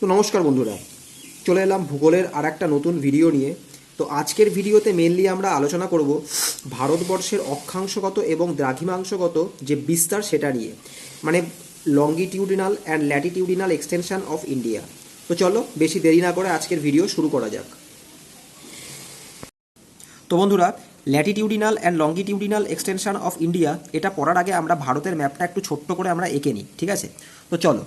তো নমস্কার বন্ধুরা, চলে এলাম ভূগোলের আর একটা নতুন ভিডিও নিয়ে। তো আজকের ভিডিওতে মেনলি আমরা আলোচনা করব ভারতবর্ষের অক্ষাংশগত এবং দ্রাঘিমাংশগত যে বিস্তার সেটা নিয়ে মানে longitudinal and latitudinal extension of India তো চলো, বেশি দেরি না করে আজকের ভিডিও শুরু করা যাক। তো বন্ধুরা latitudinal and longitudinal extension of India এটা পড়ার আগে আমরা ভারতের ম্যাপটা একটু ছোট্ট করে আমরা এঁকে নিই, ঠিক আছে? তো চলো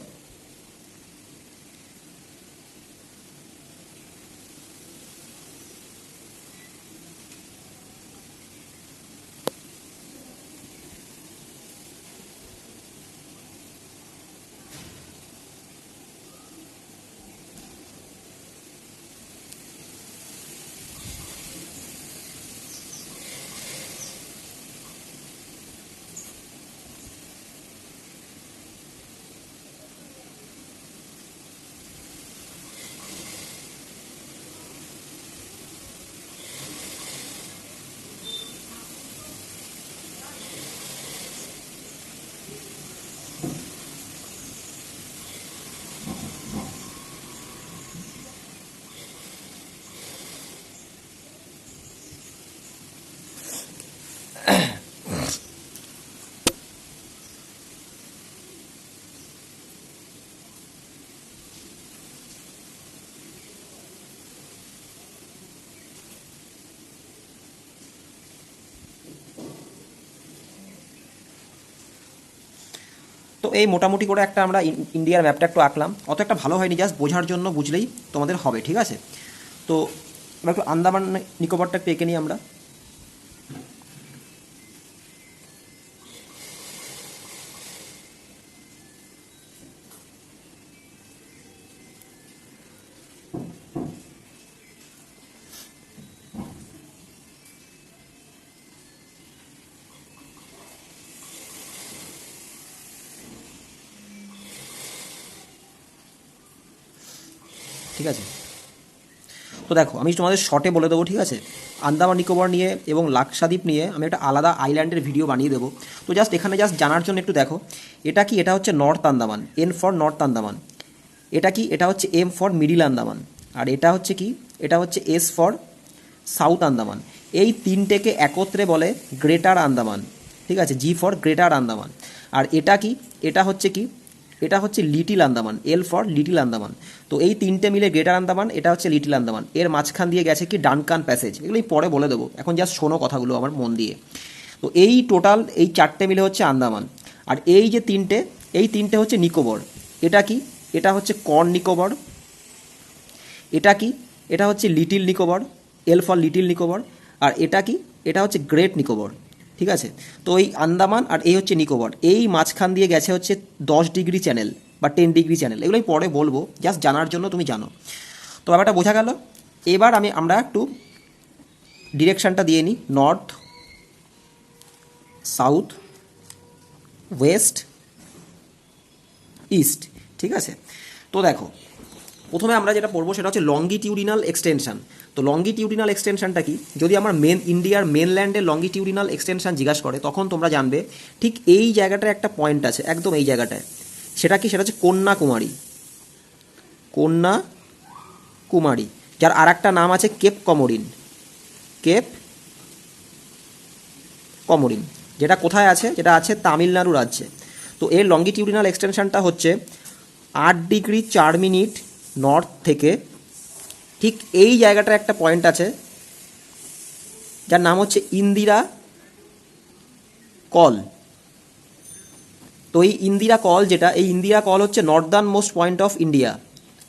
তো এই মোটামুটি করে একটা আমরা ইন্ডিয়ার ম্যাপটা একটু আঁকলাম। অত একটা ভালো হয়নি জাস্ট বোঝার জন্য বুঝলেই তোমাদের হবে, ঠিক আছে? তো এবার একটু আন্দামান নিকোবরটা একটু এঁকে নিই আমরা। ঠিক আছে? তো দেখো, আমি তোমাদের শর্টে বলে দেবো, ঠিক আছে? আন্দামান নিকোবর নিয়ে এবং লাক্ষাদ্বীপ নিয়ে আমি একটা আলাদা আইল্যান্ডের ভিডিও বানিয়ে দেবো। তো জাস্ট এখানে জাস্ট জানার জন্য একটু দেখো, এটা কি, এটা হচ্ছে north Andaman N for north Andaman. এটা কি, এটা হচ্ছে এম ফর মিডিল আন্দামান। আর এটা হচ্ছে কি, এটা হচ্ছে এস ফর সাউথ আন্দামান। এই তিনটেকে একত্রে বলে গ্রেটার আন্দামান, ঠিক আছে? G for greater Andaman. আর এটা কি, এটা হচ্ছে কি এটা হচ্ছে little Andaman L for little Andaman তো এই তিনটে মিলে গ্রেটার আন্দামান এটা হচ্ছে লিটিল আন্দামান এর মাঝখান দিয়ে গেছে কি ডানকান প্যাসেজ এগুলো পরে বলে দেবো। এখন জাস্ট শোনো কথাগুলো আমার মন দিয়ে। তো এই টোটাল এই চারটে মিলে হচ্ছে আন্দামান আর এই যে তিনটে, এই তিনটে হচ্ছে নিকোবর। এটা কি? এটা হচ্ছে কর্ন নিকোবর। এটা কি? এটা হচ্ছে little Nicobar. L for little Nicobar. আর এটা কি? এটা হচ্ছে গ্রেট নিকোবর। ঠিক আছে? তো এই আন্দামান আর এই হচ্ছে নিকোবর। এই মাঝখান দিয়ে গেছে হচ্ছে দশ ডিগ্রি চ্যানেল বা টেন ডিগ্রি চ্যানেল। এগুলোই পরে বলব জাস্ট জানার জন্য তুমি জানো। তো ব্যাপারটা বোঝা গেল। এবার আমি, আমরা একটু ডিরেকশানটা দিয়ে নিই। North, south, west, east. ঠিক আছে? তো দেখো প্রথমে আমরা যেটা পড়ব সেটা হচ্ছে লঙ্গিটিউডিনাল এক্সটেনশন তো লঙ্গিটিউডিনাল এক্সটেনশনটা কি? যদি আমার মেন ইন্ডিয়ার মেনল্যান্ডের লঙ্গিটিউডিনাল এক্সটেনশন জিজ্ঞাসা করে, তখন তোমরা জানবে, ঠিক এই জায়গাটায় একটা পয়েন্ট আছে, একদম এই জায়গাটায়। সেটা কি? সেটা হচ্ছে কন্যাকুমারী। কন্যাকুমারী। যার আর একটা নাম আছে কেপ কমোরিন। কেপ কমোরিন। যেটা কোথায় আছে? যেটা আছে তামিলনাড়ু রাজ্যে। তো এর লঙ্গিটিউডিনাল এক্সটেনশনটা হচ্ছে আট ডিগ্রি চার মিনিট নর্থ থেকে ঠিক এই জায়গাটার একটা পয়েন্ট আছে, যার নাম হচ্ছে ইন্দিরা কল। তো এই ইন্দিরা কল যেটা, এই ইন্দিরা কল হচ্ছে northern most point of India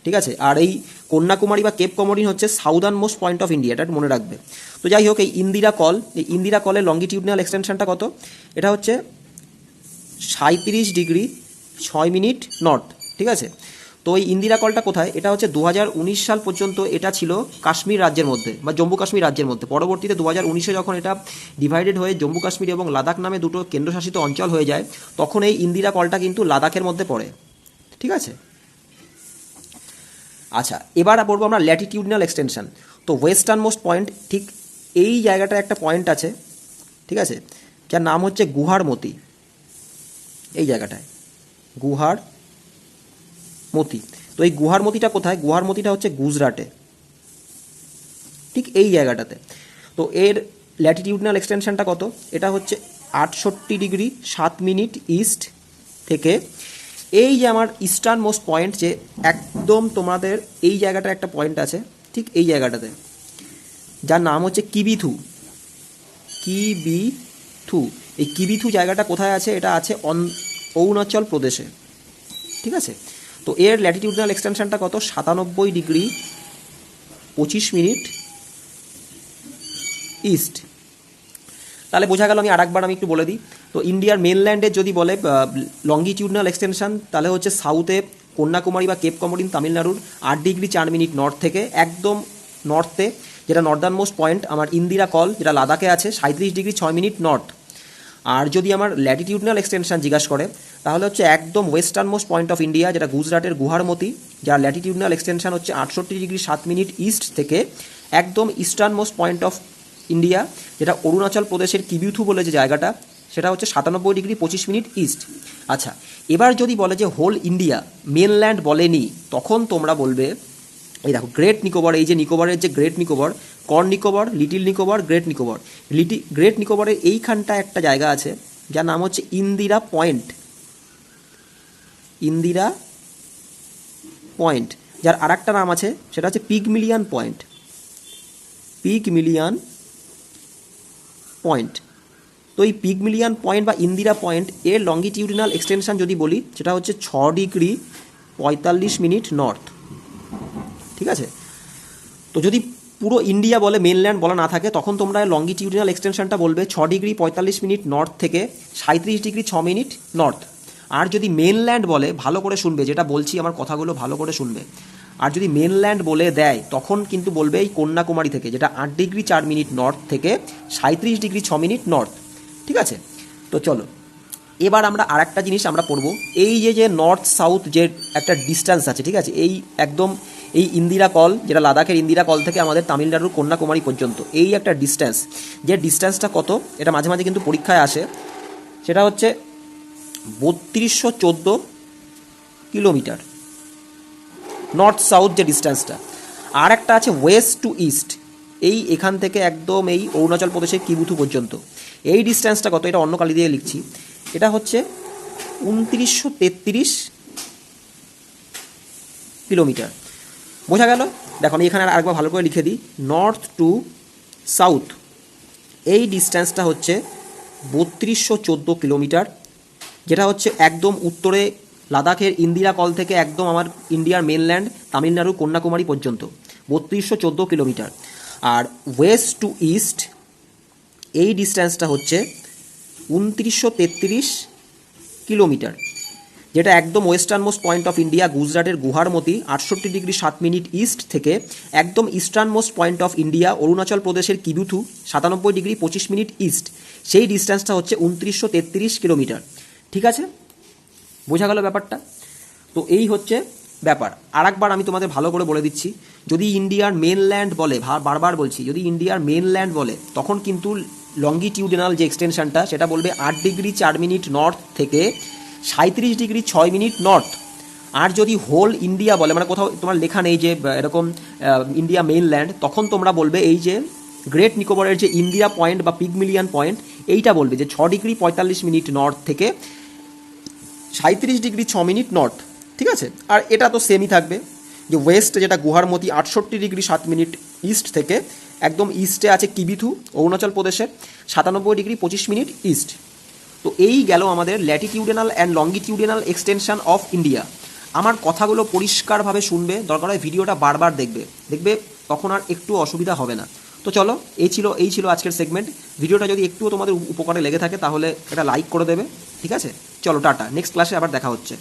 ঠিক আছে? আর এই কন্যাকুমারী বা কেপ কমরিন হচ্ছে southern most point of India এটা মনে রাখবে। তো যাই হোক, এই ইন্দিরা কল, এই ইন্দিরা কলের লঙ্গিটিউডিনাল এক্সটেনশনটা কত? এটা হচ্ছে সাঁত্রিশ ডিগ্রি ছয় মিনিট নর্থ ঠিক আছে? তো এই ইন্দিরা কলটা কোথায়? এটা হচ্ছে দু হাজার উনিশ সাল পর্যন্ত এটা ছিল কাশ্মীর রাজ্যের মধ্যে, বা জম্মু কাশ্মীর রাজ্যের মধ্যে। পরবর্তীতে দু হাজার যখন এটা ডিভাইডেড হয়ে জম্মু কাশ্মীর এবং লাদাখ নামে দুটো কেন্দ্রশাসিত অঞ্চল হয়ে যায়, তখন এই ইন্দিরা কলটা কিন্তু লাদাখের মধ্যে পড়ে। ঠিক আছে? আচ্ছা এবার পড়ব আমরা ল্যাটিটিউডিনাল এক্সটেনশন তো ওয়েস্টার্ন মোস্ট পয়েন্ট ঠিক এই জায়গাটা একটা পয়েন্ট আছে, ঠিক আছে? যার নাম হচ্ছে গুহার মতি এই জায়গাটায়। গুহার মতি। তো এই গুহারমতিটা কোথায়? গুহারমতিটা হচ্ছে গুজরাটে। ঠিক এই জায়গাটাতে। তো এর ল্যাটিটিউডনাল এক্সটেনশনটা কত? এটা হচ্ছে আটষট্টি ডিগ্রি সাত মিনিট ইস্ট থেকে। এই যে আমার ইস্টার্ন মোস্ট পয়েন্ট যে একদম তোমাদের এই জায়গাটা একটা পয়েন্ট আছে, ঠিক এই জায়গাটাতে। যার নাম হচ্ছে কিবিথু। কিবিথু। এই কিবিথু জায়গাটা কোথায় আছে? এটা আছে অন অরুণাচল প্রদেশে। ঠিক আছে? তো এর ল্যাটিটিউডনাল এক্সটেনশনটা কত? সাতানব্বই ডিগ্রি পঁচিশ মিনিট ইস্ট তাহলে বোঝা গেল আমি আরেকবার আমি একটু বলে দিই। তো ইন্ডিয়ার মেনল্যান্ডের যদি বলে লঙ্গিটিউডনাল এক্সটেনশন তাহলে হচ্ছে সাউথে কন্যাকুমারী বা কেপ কমোডিন তামিলনাড়ুর আট ডিগ্রি চার মিনিট নর্থ থেকে, একদম নর্থে যেটা নর্দার্ন মোস্ট পয়েন্ট আমার ইন্দিরা কল, যেটা লাদাখে আছে সাঁত্রিশ ডিগ্রি ছয় মিনিট নর্থ আর যদি আমার ল্যাটিটিউডনাল এক্সটেনশন জিজ্ঞাসা করে, তাহলে হচ্ছে একদম western most point of India যেটা গুজরাটের গুহারমতি যার ল্যাটিটিউডনাল এক্সটেনশন হচ্ছে আটষট্টি ডিগ্রি সাত মিনিট ইস্ট থেকে একদম eastern most point of India যেটা অরুণাচল প্রদেশের কিবিউথু বলে যে জায়গাটা, সেটা হচ্ছে সাতানব্বই ডিগ্রি পঁচিশ মিনিট ইস্ট আচ্ছা এবার যদি বলে যে হোল ইন্ডিয়া মেনল্যান্ড বলেনি, তখন তোমরা বলবে এই দেখো গ্রেট নিকোবর এই যে নিকোবরের যে great Nicobar Car Nicobar little Nicobar great Nicobar little great নিকোবরের এইখানটা একটা জায়গা আছে, যার নাম হচ্ছে ইন্দিরা পয়েন্ট ইন্দিরা পয়েন্ট যার আর একটা নাম আছে, সেটা হচ্ছে Pygmalion point Pygmalion point তো এই পিক মিলিয়ান পয়েন্ট বা ইন্দিরা পয়েন্ট এর লঙ্গিটিউডিনাল এক্সটেনশন যদি বলি, সেটা হচ্ছে ছ ডিগ্রি পঁয়তাল্লিশ মিনিট নর্থ ঠিক আছে? তো যদি পুরো ইন্ডিয়া বলে মেনল্যান্ড বলা না থাকে, তখন তোমরা লঙ্গিটিউডিনাল এক্সটেনশনটা বলবে ছ ডিগ্রি পঁয়তাল্লিশ মিনিট নর্থ থেকে সাঁত্রিশ ডিগ্রি ছ মিনিট নর্থ আর যদি মেনল্যান্ড বলে, ভালো করে শুনবে, যেটা বলছি আমার কথাগুলো ভালো করে শুনবে। আর যদি মেনল্যান্ড বলে দেয়, তখন কিন্তু বলবে এই কন্যাকুমারী থেকে, যেটা আট ডিগ্রি চার মিনিট নর্থ থেকে সাঁত্রিশ ডিগ্রি ছ মিনিট নর্থ ঠিক আছে? তো চলো, এবার আমরা আর একটা জিনিস আমরা পড়ব। এই যে যে নর্থ সাউথ যে একটা ডিস্টেন্স আছে, ঠিক আছে? এই একদম এই ইন্দিরা কল, যেটা লাদাখের ইন্দিরা কল থেকে আমাদের তামিলনাড়ুর কন্যাকুমারী পর্যন্ত, এই একটা ডিস্টেন্স যে ডিস্টেন্সটা কত, এটা মাঝে মাঝে কিন্তু পরীক্ষায় আসে, সেটা হচ্ছে বত্রিশশো চোদ্দ কিলোমিটার। নর্থ সাউথ যে ডিস্টেন্সটা আর একটা আছে ওয়েস্ট টু ইস্ট এই এখান থেকে একদম এই অরুণাচল প্রদেশের কিবুথু পর্যন্ত। এই ডিস্টেন্সটা কত, এটা অন্য কালি দিয়ে লিখছি। এটা হচ্ছে উনত্রিশশো তেত্রিশ কিলোমিটার। বোঝা গেল? দেখো, আমি এখানে আরেকবার ভালো করে লিখে দিই। নর্থ টু সাউথ এই ডিস্টেন্সটা হচ্ছে বত্রিশশো চোদ্দ কিলোমিটার, যেটা হচ্ছে একদম উত্তরে লাদাখের ইন্দিরা কল থেকে একদম আমার ইন্ডিয়ার মেনল্যান্ড তামিলনাড়ু, কন্যাকুমারী পর্যন্ত। বত্রিশশো চোদ্দ কিলোমিটার। আর ওয়েস্ট টু ইস্ট এই ডিস্টেন্সটা হচ্ছে উনত্রিশশো তেত্রিশ কিলোমিটার। যেটা একদম western most point of India, গুজরাটের গুহারমতি, আটষট্টি ডিগ্রি সাত মিনিট ইস্ট থেকে একদম eastern most point of India, Arunachal প্রদেশের কিবুথু সাতানব্বই ডিগ্রি পঁচিশ মিনিট ইস্ট। সেই ডিস্টেন্সটা হচ্ছে উনত্রিশশো তেত্রিশ কিলোমিটার। ঠিক আছে? বোঝা গেল ব্যাপারটা? তো এই হচ্ছে ব্যাপার। আর একবার আমি তোমাদের ভালো করে বলে দিচ্ছি, যদি ইন্ডিয়ার মেনল্যান্ড বলে বারবার বলছি, যদি ইন্ডিয়ার মেনল্যান্ড বলে, তখন কিন্তু লঙ্গিটিউডিনাল যে এক্সটেনশনটা সেটা বলবে আট ডিগ্রি চার মিনিট নর্থ থেকে সাঁত্রিশ ডিগ্রি ছয় মিনিট নর্থ। আর যদি হোল ইন্ডিয়া বলে মানে কোথাও তোমার লেখা নেই যে এরকম ইন্ডিয়া মেইনল্যান্ড, তখন তোমরা বলবে এই যে গ্রেট নিকোবরের যে ইন্ডিয়া পয়েন্ট বা পিগমিলিয়ান পয়েন্ট, এইটা বলবে যে ছ ডিগ্রি পঁয়তাল্লিশ মিনিট নর্থ থেকে সাঁত্রিশ ডিগ্রি ছ মিনিট নর্থ, ঠিক আছে? আর এটা তো সেমই থাকবে, যে ওয়েস্ট যেটা গুহারমতি আটষট্টি ডিগ্রি সাত মিনিট ইস্ট থেকে, একদম ইস্টে আছে কিবিথু, অরুণাচল প্রদেশের, সাতানব্বই ডিগ্রি পঁচিশ মিনিট ইস্ট। তো এই গেল আমাদের latitudinal and longitudinal extension of India আমার কথাগুলো পরিষ্কারভাবে শুনবে, দরকার হয় ভিডিওটা বারবার দেখবে। দেখবে তখন আর একটু অসুবিধা হবে না। তো চলো, এই ছিল এই ছিল আজকের সেগমেন্ট ভিডিওটা যদি একটুও তোমাদের উপকারে লেগে থাকে, তাহলে এটা লাইক করে দেবে, ঠিক আছে? চলো, টাটা। নেক্সট ক্লাসে আবার দেখা হচ্ছে।